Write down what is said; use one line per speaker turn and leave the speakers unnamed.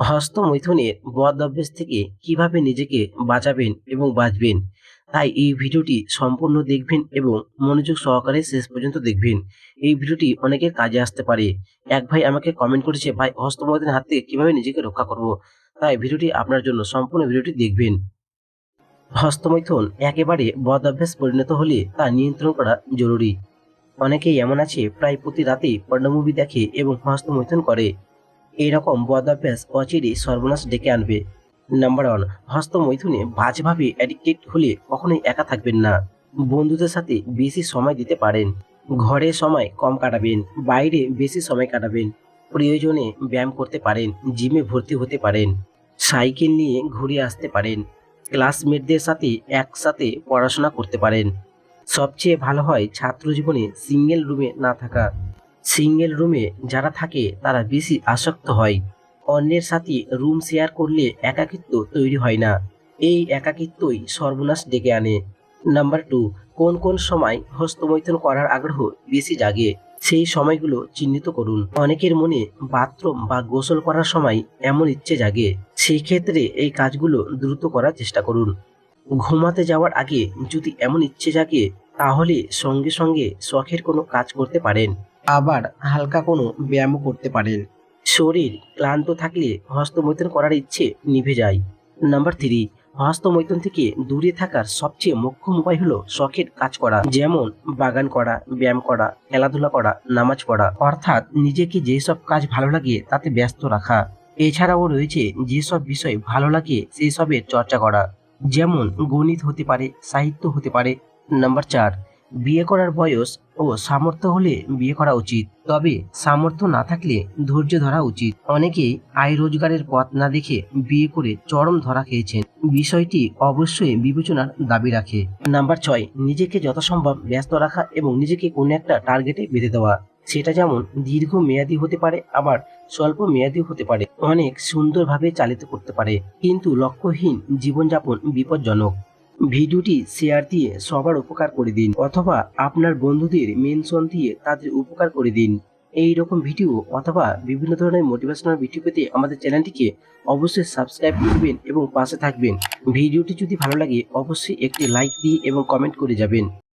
হস্তমৈথুনের বদ অভ্যেস থেকে কীভাবে নিজেকে বাঁচাবেন এবং বাঁচবেন? তাই এই ভিডিওটি সম্পূর্ণ দেখবেন এবং মনোযোগ সহকারে শেষ পর্যন্ত দেখবেন। এই ভিডিওটি অনেকের কাজে আসতে পারে। এক ভাই আমাকে কমেন্ট করেছে, ভাই, হস্ত হস্তমৈথুনের হাত থেকে কীভাবে নিজেকে রক্ষা করব? তাই ভিডিওটি আপনার জন্য সম্পূর্ণ ভিডিওটি দেখবেন। হস্তমৈথুন একেবারে বদ অভ্যাস পরিণত হলে তা নিয়ন্ত্রণ করা জরুরি। অনেকেই এমন আছে, প্রায় প্রতি রাতেই পর্ণ মুভি দেখে এবং হস্তমৈথুন করে। এইরকম বদাভ্যাস অচিরে সর্বনাশ ডেকে আনবে। নাম্বার ওয়ান হস্তমৈথুনে বাজেভাবে অ্যাডিক্টেড হলে কখনোই একা থাকবেন না। বন্ধুদের সাথে বেশি সময় দিতে পারেন। ঘরে সময় কম কাটাবেন, বাইরে বেশি সময় কাটাবেন, প্রয়োজনে ব্যায়াম করতে পারেন জিমে ভর্তি হতে পারেন, সাইকেল নিয়ে ঘুরে আসতে পারেন ক্লাসমেটদের সাথে একসাথে পড়াশোনা করতে পারেন। সবচেয়ে ভালো হয় ছাত্র জীবনে সিঙ্গেল রুমে না থাকা। সিঙ্গেল রুমে যারা থাকে, তারা বেশি আসক্ত হয়। অন্যের সাথে রুম শেয়ার করলে একাকিত্ব তৈরি হয় না। এই একাকিত্বই সর্বনাশ ডেকে আনে। নাম্বার টু, কোন কোন সময় হস্তমৈথুন করার আগ্রহ বেশি জাগে, সেই সময়গুলো চিহ্নিত করুন। অনেকের মনে বাথরুম বা গোসল করার সময় এমন ইচ্ছে জাগে, সেই ক্ষেত্রে এই কাজগুলো দ্রুত করার চেষ্টা করুন। ঘুমাতে যাওয়ার আগে যদি এমন ইচ্ছে জাগে, তাহলে সঙ্গে সঙ্গে শখের কোনো কাজ করতে পারেন। আবার হালকা কোনো ব্যায়ামও করতে পারেন। শরীর ক্লান্ত থাকলে হস্তমৈথুন করার ইচ্ছে নিভে যায়। নাম্বার থ্রি, হস্তমৈথুন থেকে দূরে থাকার সবচেয়ে মোক্ষম উপায় হলো শখের কাজ করা, যেমন বাগান করা, ব্যায়াম করা, খেলাধুলা করা, নামাজ পড়া। অর্থাৎ নিজেকে যেসব কাজ ভালো লাগে তাতে ব্যস্ত রাখা। এছাড়াও রয়েছে যেসব বিষয় ভালো লাগে সেই সবের চর্চা করা, যেমন গণিত হতে পারে, সাহিত্য হতে পারে। নাম্বার চার, বিয়ে করার বয়স ও সামর্থ্য হলে বিয়ে করা উচিত। তবে সামর্থ্য না থাকলে ধৈর্য ধরা উচিত। অনেকেই আয় রোজগারের পথ না দেখে বিয়ে করে চরম ধরা খেয়েছেন। বিষয়টি অবশ্যই বিবেচনার দাবি রাখে। নাম্বার ছয়, নিজেকে যথাসম্ভব ব্যস্ত রাখা এবং নিজেকে কোনো একটা টার্গেটে বেঁধে দেওয়া। সেটা যেমন দীর্ঘ মেয়াদি হতে পারে, আবার স্বল্প মেয়াদি হতে পারে। অনেক সুন্দরভাবে চালিত করতে পারে, কিন্তু লক্ষ্যহীন জীবনযাপন বিপজ্জনক। ভিডিওটি শেয়ার দিয়ে সবার উপকার করে দিন, অথবা আপনার বন্ধুদের মেনশন দিয়ে তাদের উপকার করে দিন। এই রকম ভিডিও অথবা বিভিন্ন ধরনের মোটিভেশনাল ভিডিও পেতে আমাদের চ্যানেলটিকে অবশ্যই সাবস্ক্রাইব করবেন এবং পাশে থাকবেন। ভিডিওটি যদি ভালো লাগে, অবশ্যই একটি লাইক দিয়ে এবং কমেন্ট করে যাবেন।